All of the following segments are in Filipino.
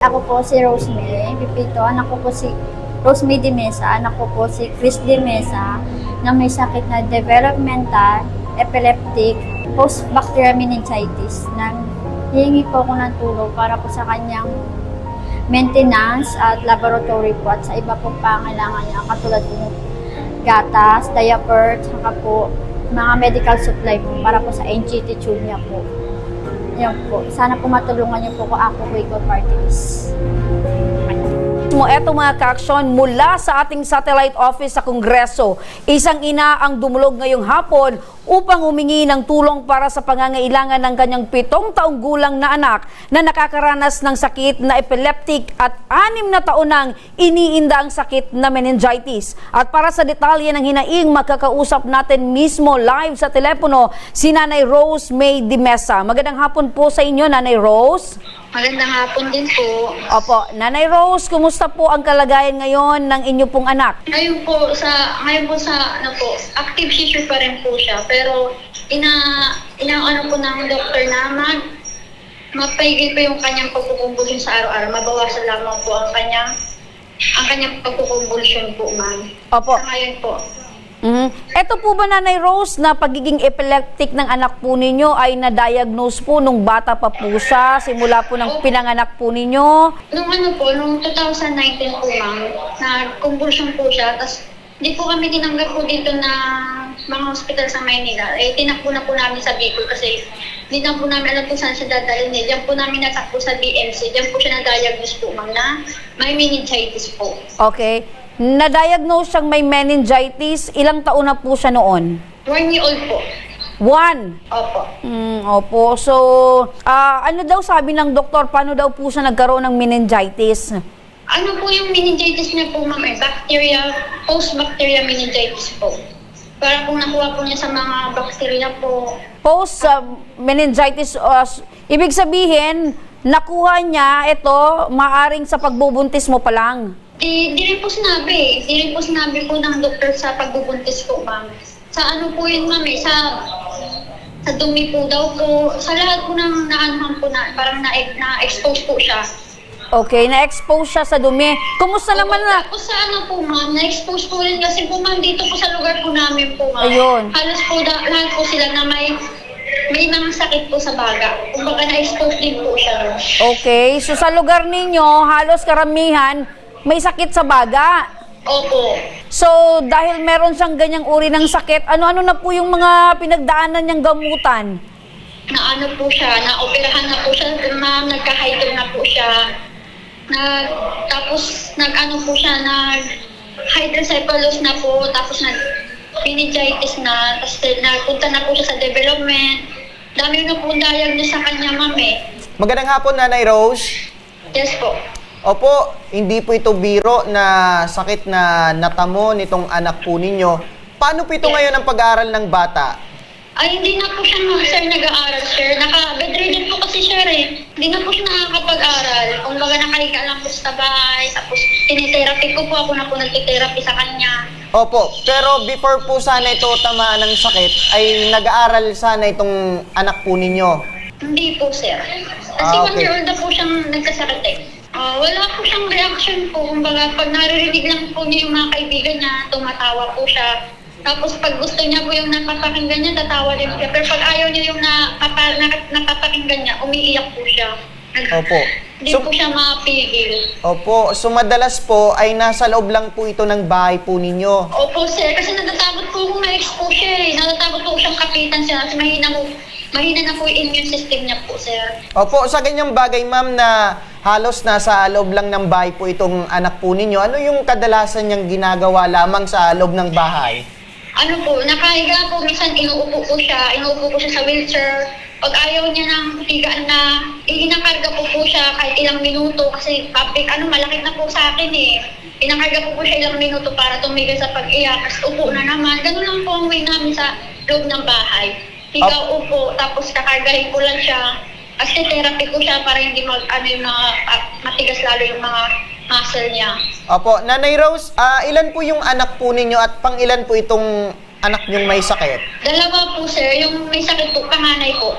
Ako po si Rosemary Pipito. Anak ko po si Rosemary de Mesa. Anak ko po si Chris de Mesa na may sakit na developmental, epileptic, post-bacterial meningitis. Nang hihingi po ako ng tulong para po sa kanyang maintenance at laboratory po at sa iba pong pangailangan niya katulad ng gatas, diaper, saka po mga medical supply po para po sa NGT tube niya po. Yan po. Sana po matulungan niyo po ko ako Waco Party List. Mo eto mga kaaksyon mula sa ating satellite office sa Kongreso. Isang ina ang dumulog ngayong hapon upang humingi ng tulong para sa pangangailangan ng kanyang pitong taong gulang na anak na nakakaranas ng sakit na epileptic at anim na taon nang iniinda ang sakit na meningitis. At para sa detalye ng hinaing, makakausap natin mismo live sa telepono si Nanay Rose May Dimesa. Magandang hapon po sa inyo, Nanay Rose. Magandang hapon din po. Opo, Nanay Rose, kumusta po ang kalagayan ngayon ng inyo pong anak? Ngayon po sa ngayon po sa ano po, active seizure pa rin po siya. Pero ina inaano po ng doktor na mag mapahigil pa yung kanyang pagkukumbulsyon sa araw-araw. Mabawasan lamang po ang kanyang ang kanyang pagkukumbulsyon po, ma'am. Opo. Sa ngayon po. Mhm. Ito po ba, Nanay Rose, na pagiging epileptic ng anak po ninyo ay na-diagnose po nung bata pa po siya, simula po ng pinanganak po ninyo? Nung ano po, nung 2019 po, ma'am, na convulsion po siya. Tapos hindi po kami tinanggap po dito na mga hospital sa Maynila. Eh, tinakbo na po namin sa Bicol kasi hindi na po namin alam kung saan siya dadalhin. Eh. Diyan po namin natakbo sa BMC. Diyan po siya na-diagnose po, ma'am, na may meningitis po. Okay. Na-diagnose siyang may meningitis. Ilang taon na po siya noon? One year old po. One. Opo. Mm, opo. So, ah, ano daw sabi ng doktor? Paano daw po siya nagkaroon ng meningitis? Ano po yung meningitis niya po, ma'am? Eh, bacteria, post-bacteria meningitis po. Para kung nakuha po niya sa mga bacteria po, Post ah, meningitis, ah, s- ibig sabihin, nakuha niya ito maaring sa pagbubuntis mo pa lang. Eh, di rin po sinabi. Di rin po sinabi po ng doktor sa pagbubuntis ko, ma'am. Sa ano po yun, ma'am, eh, sa, sa dumi po daw po, sa lahat po ng naanhan po na, parang na, na-expose po siya. Okay, na-expose siya sa dumi. Kumusta naman na? Tapos sa ano po, ma'am, na-expose po rin kasi po, ma'am, dito po sa lugar po namin po, ma'am. Ayun. Halos po, da, lahat po sila na may may mga sakit po sa baga. Kumbaga na-expose din po siya. Okay, so sa lugar ninyo, halos karamihan, may sakit sa baga. Opo. So, dahil meron siyang ganyang uri ng sakit, ano-ano na po yung mga pinagdaanan niyang gamutan? na ano po siya, na operahan na po siya, ma'am, nagka-hydro na po siya. Nag, tapos nag-ano po siya, nag hydrocephalus na po, tapos nag meningitis na, tapos nagpunta na po siya sa development. Dami na po diagnose sa kanya, ma'am eh. Magandang hapon, Nanay Rose. Yes po. Opo, hindi po ito biro na sakit na natamo nitong anak po ninyo. Paano po ito ngayon ang pag-aaral ng bata? Ay, hindi na po siya, ma'am, sir, nag-aaral, sir. Naka-bedridden po kasi, sir, eh. Hindi na po siya nakakapag-aral. Kung baga, nakahiga lang po sa bahay. Tapos, tinitherapy ko po ako na po nagtitherapy sa kanya. Opo, pero before po sana ito tamaan ng sakit, ay nag-aaral sana itong anak po ninyo. Hindi po, sir. Kasi Ah, one okay. year old na po siyang nagkasakit eh. Ah, wala po siyang reaction po. Kumbaga, pag naririnig lang po niya yung mga kaibigan niya, tumatawa po siya. Tapos pag gusto niya po yung napapakinggan niya, tatawa din siya. Pero pag ayaw niya yung napapa, na, napapakinggan niya, umiiyak po siya. Opo. Hindi So- po siya mapigil. Opo, so madalas po ay nasa loob lang po ito ng bahay po ninyo. Opo, sir. Kasi natatakot po kung ma-expose siya eh. Natatakot po siyang kapitan siya. Kasi mahina, mo, mahina na po yung immune system niya po, sir. Opo, sa ganyang bagay ma'am na halos nasa loob lang ng bahay po itong anak po ninyo, ano yung kadalasan niyang ginagawa lamang sa loob ng bahay? ano po, nakahiga po, minsan inuupo ko siya, inuupo ko siya sa wheelchair. Pag ayaw niya ng higaan na, inakarga po po siya kahit ilang minuto kasi public, ano, malaki na po sa akin eh. Inakarga po po siya ilang minuto para tumigil sa pag-iyak, tapos upo na naman. Ganun lang po ang way namin sa loob ng bahay. Higa, upo, tapos kakargahin ko lang siya. Kasi therapy ko siya para hindi mag, ano, yung mga, ah, matigas lalo yung mga muscle niya. Opo, Nanay Rose, ah, ilan po yung anak po ninyo at pang ilan po itong anak niyong may sakit? Dalawa po sir, yung may sakit po, panganay po.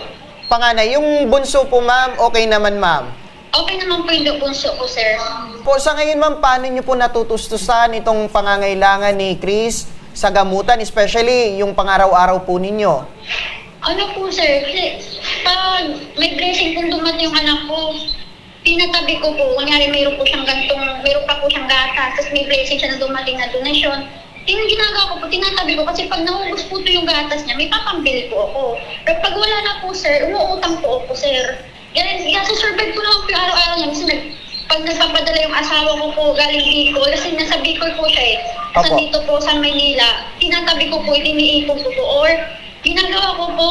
Panganay, yung bunso po ma'am, okay naman ma'am. Okay naman po yung bunso ko, sir. Po sa ngayon ma'am, paano niyo po natutustusan itong pangangailangan ni Chris sa gamutan, especially yung pangaraw-araw po ninyo? Ano po, sir? Kasi pag may blessing kung dumating yung anak ko, tinatabi ko po. Kunyari, mayroon po siyang gantong, mayroon pa po siyang gatas, tapos may blessing siya na dumating na donasyon. Yung ginagawa ko po, tinatabi ko kasi pag naubos po ito yung gatas niya, may papambili po ako. Pero pag wala na po, sir, umuutang po ako, sir. Ganun, kasi survive ko naman po yung araw-araw niya. Kasi nag, pag nagpapadala yung asawa ko po galing Bicol, kasi nasa Bicol po siya eh. Kasi Apo. dito po sa Maynila, tinatabi ko po, iniipon ko po. Or ginagawa ko po,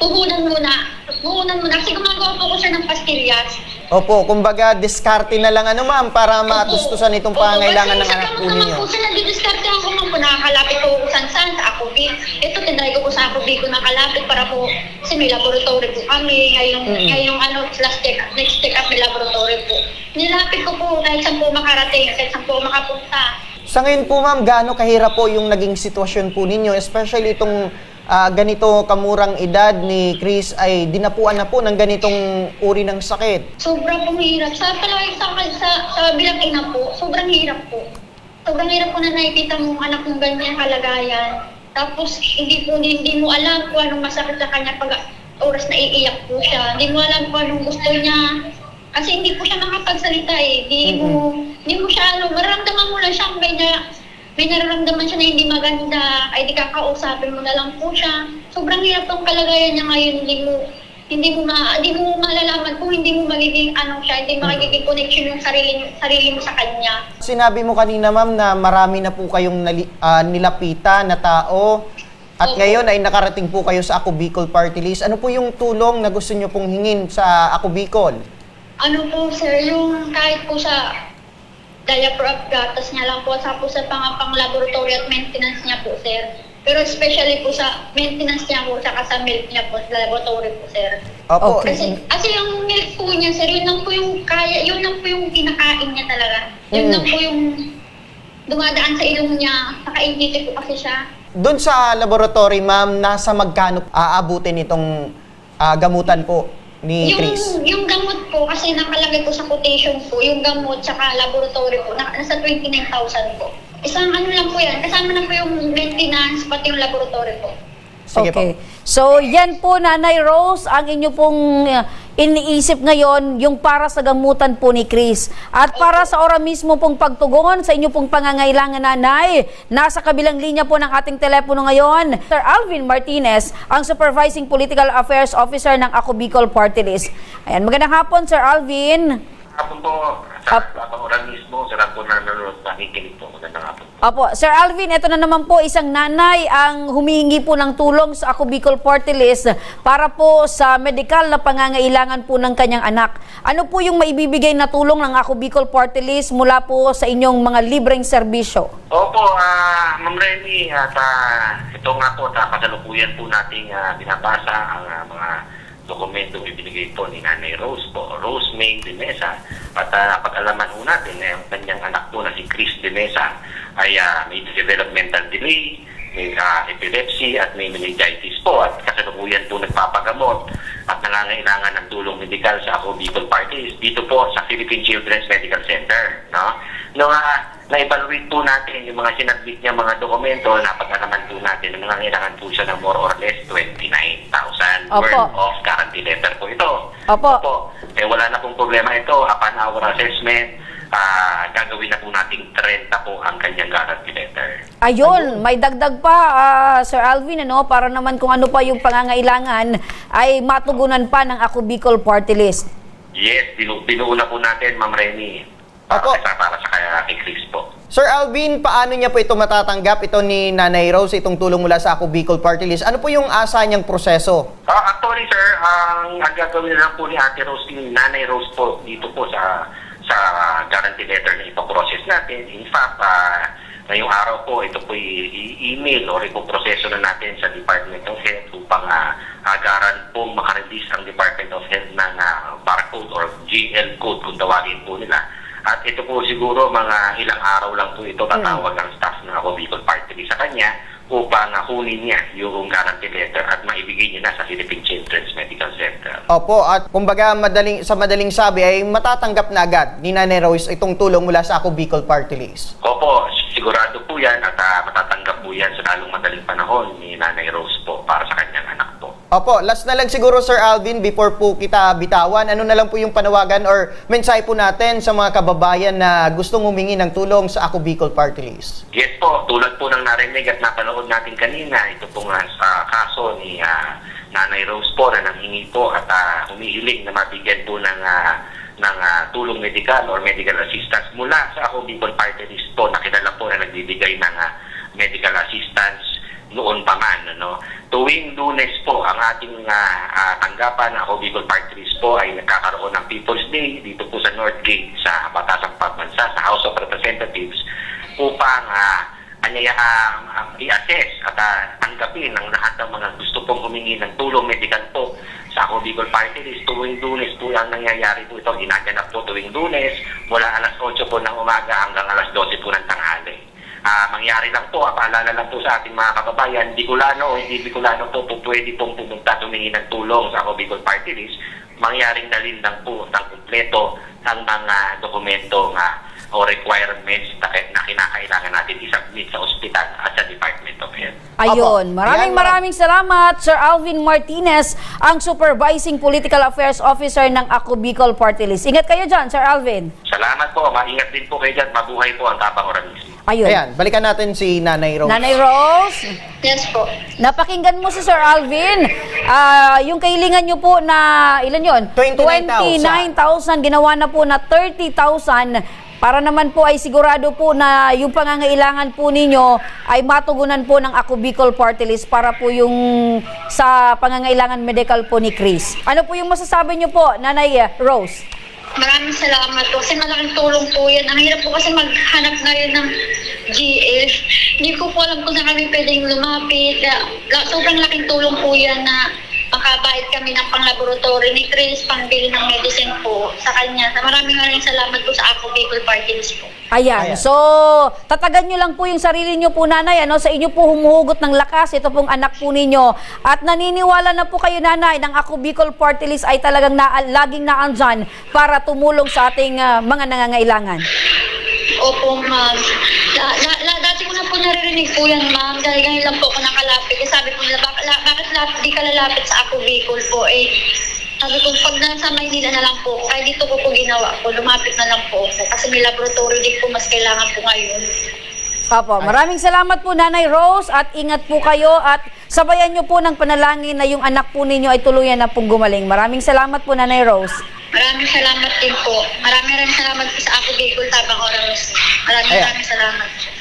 puhunan muna. Puhunan muna. Kasi gumagawa po ko siya ng pastillas. Opo, kumbaga diskarte na lang ano ma'am para matustusan itong Opo, pangangailangan ng kasi anak sa po ninyo. po sila, didiskarte ako ma'am po, nakakalapit po ako saan saan, sa Akubi. Ito, tinry ko po sa Akubi ko nakalapit para po, kasi may laboratory po kami, ngayong, Mm-mm. ngayong ano, last check up, next check up may laboratory po. Nilapit ko po kahit saan po makarating, kahit saan po makapunta. Sa ngayon po ma'am, gaano kahirap po yung naging sitwasyon po ninyo, especially itong ah, ganito kamurang edad ni Chris ay dinapuan na po ng ganitong uri ng sakit. Sobrang pong hirap. Sa palagi sa, sa, sa bilang ina po, sobrang hirap po. Sobrang hirap po na nakikita mo ang anak mong ganyan kalagayan. Tapos hindi po hindi mo alam kung anong masakit sa kanya pag oras na iiyak po siya. Hindi mo alam kung anong gusto niya. Kasi hindi po siya makapagsalita eh. Hindi mo, hindi mo siya ano, mararamdaman mo lang siya may na, may nararamdaman siya na hindi maganda, ay di kakausapin mo na lang po siya. Sobrang hirap tong kalagayan niya ngayon, hindi mo hindi mo ma, hindi mo malalaman kung hindi mo magiging ano siya, hindi magiging connection yung sarili sarili mo sa kanya. Sinabi mo kanina ma'am na marami na po kayong nali, ah, nilapitan na tao at Opo. ngayon ay nakarating po kayo sa Ako Bicol Party List. Ano po yung tulong na gusto nyo pong hingin sa Ako Bicol? Ano po sir, yung kahit po sa diaper of gatas niya lang po, sa po sa pang, pang laboratory at maintenance niya po sir. Pero especially po sa maintenance niya po, saka sa milk niya po, sa laboratory po sir. Opo, Okay. Kasi, kasi yung milk po niya, sir, yun lang po yung kaya, yun lang po yung kinakain niya talaga. Yun Mm. lang po yung dumadaan sa ilong niya, nakaintiti po kasi siya. doon sa laboratory ma'am, nasa magkano aabutin itong ah, gamutan po ni yung, Chris? yung gamot po, kasi nakalagay po sa quotation po, yung gamot tsaka laboratory po, na, nasa 29,000 po. Isang ano lang po yan, kasama na po yung maintenance, pati yung laboratory po. Sige okay. po. So, yan po, Nanay Rose, ang inyo pong uh, iniisip ngayon, yung para sa gamutan po ni Chris. At para sa ora mismo pong pagtugon sa inyo pong pangangailangan, Nanay, nasa kabilang linya po ng ating telepono ngayon, Sir Alvin Martinez, ang Supervising Political Affairs Officer ng Ako Bicol Party List. Ayan, magandang hapon, Sir Alvin. Hapon po, sa Oran mismo, sa po na nanonood nakikinig po. Magandang hapon po. Opo, Sir Alvin, ito na naman po isang nanay ang humihingi po ng tulong sa Ako Bicol Party List para po sa medical na pangangailangan po ng kanyang anak. Ano po yung maibibigay na tulong ng Ako Bicol Party List mula po sa inyong mga libreng serbisyo? Opo, ah, Ma'am Remy, at ah, ito nga po, sa kasalukuyan po nating ah, binabasa ang ah, mga dokumentong ibinigay po ni Nanay Rose po, Rose May de Mesa. At uh, pag-alaman po natin na yung kanyang anak po na si Chris de Mesa ay ah, may developmental delay, may ah, epilepsy at may meningitis po at kasalukuyan po nagpapagamot at nangangailangan ng tulong medikal sa Ako Bicol Parties dito po sa Philippine Children's Medical Center. No? Nung ah, na-evaluate po natin yung mga sinabit niya mga dokumento, napag-alaman po natin na nangangailangan po siya ng more or less 29,000 Opo. worth of guarantee letter po ito. Opo. Eh, wala na pong problema ito. Upon our assessment, ah, gagawin na po nating 30 po ang kanyang guarantee letter. Ayun, may dagdag pa, ah, Sir Alvin, ano, para naman kung ano pa yung pangangailangan ay matugunan pa ng Ako Bicol Party List. Yes, binu binuo na po natin, Ma'am Remy. Opo. Para, sa- para sa kaya kay Chris po. Sir Alvin, paano niya po ito matatanggap, ito ni Nanay Rose, itong tulong mula sa Ako Bicol Party List? Ano po yung asa niyang proseso? Ah, actually, sir, ang ang gagawin na lang po ni Ate Rose, ni Nanay Rose po, dito po sa guarantee letter na ipoprocess natin. In fact, ah, ngayong araw po, ito po i- i- email or ipoproseso na natin sa Department of Health upang uh, agaran po makarelease ang Department of Health ng ah, barcode or GL code kung tawagin po nila. At ito po siguro mga ilang araw lang po ito tatawag ang staff ng ako Bicol Party sa kanya upang uh, kunin niya yung guarantee letter at maibigay niya na sa Philippine. Opo, at kumbaga madaling, sa madaling sabi ay matatanggap na agad ni Nanay Rose itong tulong mula sa Ako Bicol Party List. Opo, sigurado po yan at ah, matatanggap po yan sa lalong madaling panahon ni Nanay Rose po para sa kanyang anak po. Opo, last na lang siguro Sir Alvin before po kita bitawan. Ano na lang po yung panawagan or mensahe po natin sa mga kababayan na gustong humingi ng tulong sa Ako Bicol Party List? Yes po, tulad po ng narinig at napanood natin kanina, ito po nga sa kaso ni ah, Nanay Rose po na nanghingi po at ah, humihiling na mabigyan po ng, ah, ng ah, tulong medical or medical assistance mula sa ako Bicol Party List po na kilala po na nagbibigay ng ah, medical assistance noon pa man. Ano? Tuwing lunes po ang ating ah, ah, tanggapan ako Bicol Party List po ay nagkakaroon ng People's Day dito po sa North Gate sa Batasang Pagbansa sa House of Representatives upang uh, anyaya, ah, i-assess at ah, tanggapin ang lahat ng mga gusto pong humingi ng tulong medical po sa ako Bicol Party List. Tuwing lunes po ang nangyayari po ito. Ginaganap po tuwing lunes mula alas 8 po ng umaga hanggang alas 12 po ng tanghali. Ah, mangyari lang po, paalala lang po sa ating mga kababayan, Bicolano o hindi Bicolano po, po pwede pong pumunta tumingi ng tulong sa ako Bicol Party List. Mangyaring dalin lang po ng kumpleto ng mga dokumento nga o requirements na, na kinakailangan natin isubmit sa ospital at sa Department of Health. Ayun, maraming maraming salamat Sir Alvin Martinez, ang Supervising Political Affairs Officer ng Ako Bicol Party List. Ingat kayo dyan, Sir Alvin. Salamat po, maingat din po kayo dyan, mabuhay po ang tapang. Ayun. Ayan, balikan natin si Nanay Rose. Nanay Rose, Yes po. napakinggan mo si Sir Alvin. Ah, yung kailingan nyo po na, ilan yon? 29,000. 29,000, ginawa na po na 30,000 para naman po ay sigurado po na yung pangangailangan po ninyo ay matugunan po ng Ako Bicol Party List para po yung sa pangangailangan medical po ni Chris. Ano po yung masasabi nyo po, Nanay Rose? Maraming salamat po kasi malaking tulong po yan. Ang hirap po kasi maghanap ngayon ng GL. Hindi ko po alam kung saan kami pwedeng lumapit. Sobrang laking tulong po yan na makabait kami ng pang-laboratory ni Chris, pangbili ng medicine po sa kanya. Maraming maraming salamat po sa Ako People Party List po. Ayan. Ayan. So, tatagan nyo lang po yung sarili nyo po, nanay. Ano? Sa inyo po humuhugot ng lakas. Ito pong anak po ninyo. At naniniwala na po kayo, nanay, ng Ako Bicol Party List ay talagang na, laging naandyan para tumulong sa ating ah, mga nangangailangan. Opo, ma'am. La, la, ko naririnig po yan, ma'am. Dahil ngayon lang po ako nakalapit. Eh, sabi ko nila, bak, la, bakit la, di ka lalapit sa ako Bicol po? Eh, sabi ko, pag nasa Maynila na lang po, kaya dito ko po ginawa po, lumapit na lang po ako. Kasi may laboratory din po mas kailangan po ngayon. Opo, maraming salamat po Nanay Rose at ingat po kayo at sabayan nyo po ng panalangin na yung anak po ninyo ay tuluyan na pong gumaling. Maraming salamat po Nanay Rose. Maraming salamat din po. Maraming maraming salamat po sa ako Bicol Tabang Oras. Maraming maraming salamat.